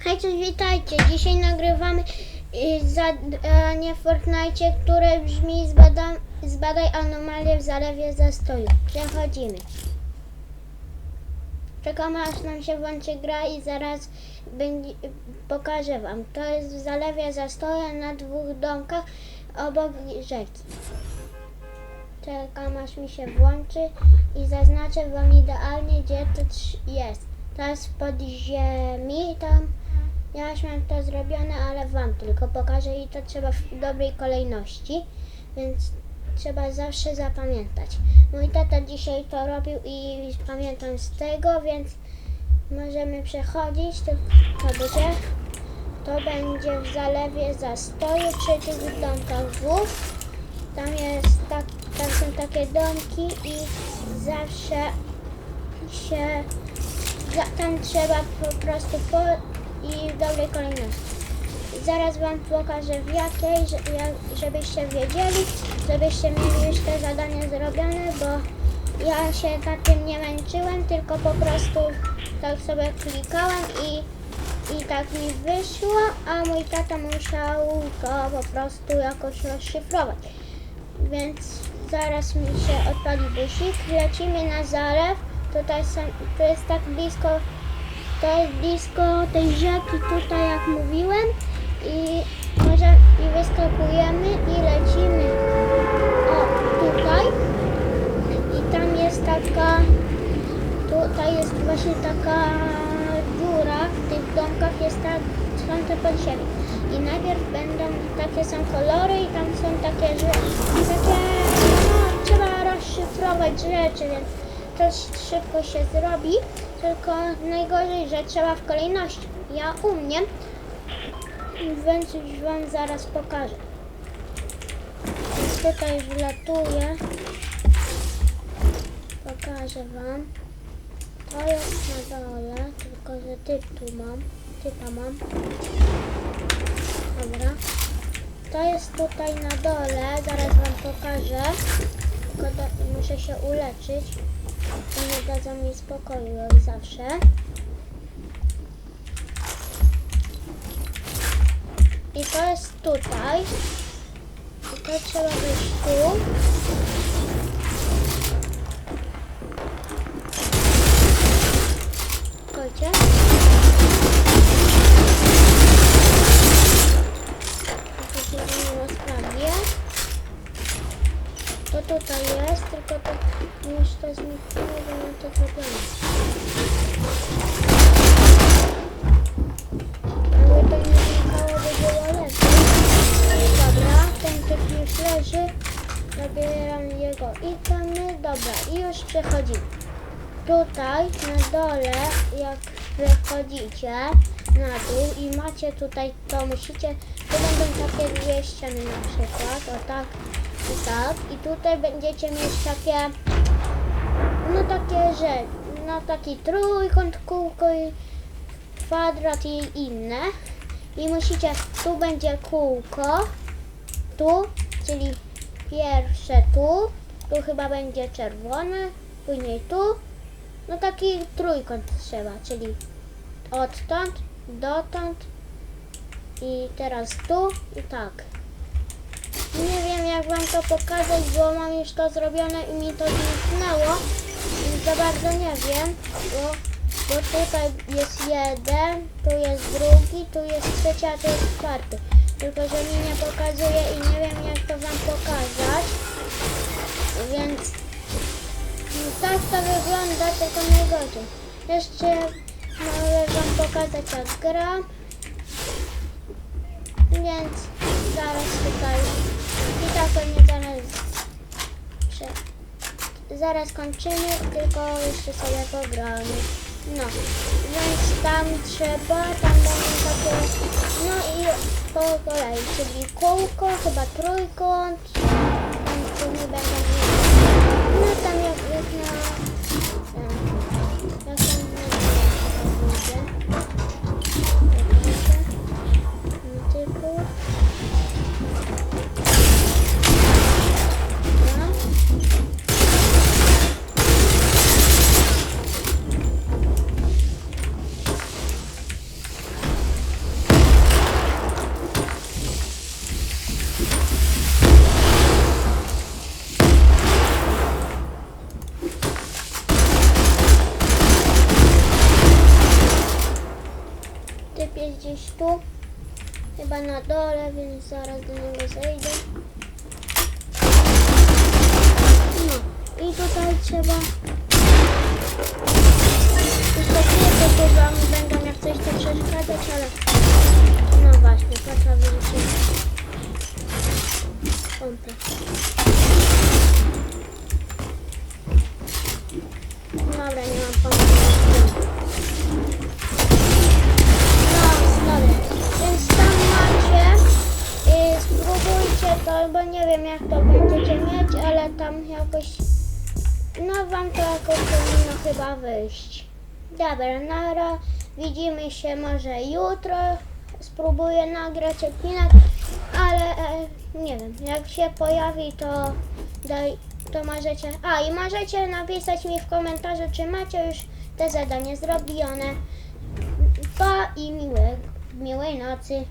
Hej, cześć, witajcie. Dzisiaj nagrywamy y, zadanie w Fortnite, które brzmi zbada, zbadaj anomalię w zalewie zastoju. Przechodzimy. Czekam aż nam się włączy gra i zaraz będzie, pokażę wam. To jest w zalewie zastoju na dwóch domkach obok rzeki. Czekam aż mi się włączy i zaznaczę wam idealnie gdzie to jest. To jest w podziemi, tam już mam to zrobione, ale wam tylko pokażę i to trzeba w dobrej kolejności, więc trzeba zawsze zapamiętać. Mój tata dzisiaj to robił i pamiętam z tego, więc możemy przechodzić. To, dobrze. To będzie w zalewie zastoju przy tych domkach wóz. Tam jest tak, tam są takie domki i zawsze się tam trzeba po prostu po i w dobrej kolejności. Zaraz wam pokażę w jakiej, że- jak- żebyście wiedzieli, żebyście mieli już te zadania zrobione, bo ja się nad tym nie męczyłem, tylko po prostu tak sobie klikałem i, i tak mi wyszło, a mój tata musiał to po prostu jakoś rozszyfrować. Więc zaraz mi się odpali busik. Lecimy na zalew. Tutaj są, to jest tak blisko, to jest blisko tej rzeki tutaj jak mówiłem. I może i wyskakujemy i lecimy o tutaj. I tam jest taka, tutaj jest właśnie taka dziura w tych domkach jest ta, są te podziemie. I najpierw będą takie są kolory i tam są takie, że takie, no, trzeba rozszyfrować rzeczy, więc to szybko się zrobi, tylko najgorzej, że trzeba w kolejności. Ja umiem, więc już wam zaraz pokażę. Więc tutaj wlatuję. Pokażę wam. To jest na dole, tylko że typ tu mam. Typa mam. Dobra. To jest tutaj na dole, zaraz wam pokażę. Tylko do, muszę się uleczyć. To nie dadzą mi spokoju jak zawsze. I to jest tutaj. I to trzeba wyjść tu. Czekajcie. To się zmieniło sprawie. To tutaj jest, tylko to już to zniknęło, bo mam to zrobione. Jakby to nie znikało, by było lepiej. Dobra, ten typ już leży. Zabieram jego itemy. Dobra, i już przechodzimy. Tutaj na dole, jak wychodzicie na dół i macie tutaj, to musicie, tu będą takie dwie ściany na przykład, o tak i tak. I tutaj będziecie mieć takie, no takie, że, no taki trójkąt, kółko i kwadrat i inne. I musicie, tu będzie kółko, tu, czyli pierwsze tu, tu chyba będzie czerwone, później tu, no taki trójkąt trzeba, czyli odtąd, dotąd i teraz tu i tak. Nie wiem jak wam to pokazać, bo mam już to zrobione i mi to zniknęło. Za bardzo nie wiem, bo, bo tutaj jest jeden, tu jest drugi, tu jest trzeci, a tu jest czwarty. Tylko, że mi nie pokazuje i nie wiem jak to wam pokazać. Więc tak to wygląda, tylko najgorzej. Jeszcze mogę wam pokazać jak gram. Więc zaraz tutaj zaraz kończymy, tylko jeszcze sobie pogramy. No, więc tam trzeba, tam będą takie, no i po kolei, czyli kółko, chyba trójkąt, tam będą no tam jak jak na tu. Chyba na dole, więc zaraz do niego zejdę. No i tutaj trzeba... Jeszcze chwilkę tu wam będą jak coś to przeszkadzać, ale... No właśnie, to trzeba wyrzucić. Pompę. Dobra, nie mam pompy. Wiem jak to będziecie mieć, ale tam jakoś, no wam to jakoś powinno chyba wyjść. Dobra, nara, widzimy się może jutro, spróbuję nagrać odcinek, ale e, nie wiem, jak się pojawi to daj, to możecie, a i możecie napisać mi w komentarzu, czy macie już te zadanie zrobione. Pa i miłe, miłej nocy.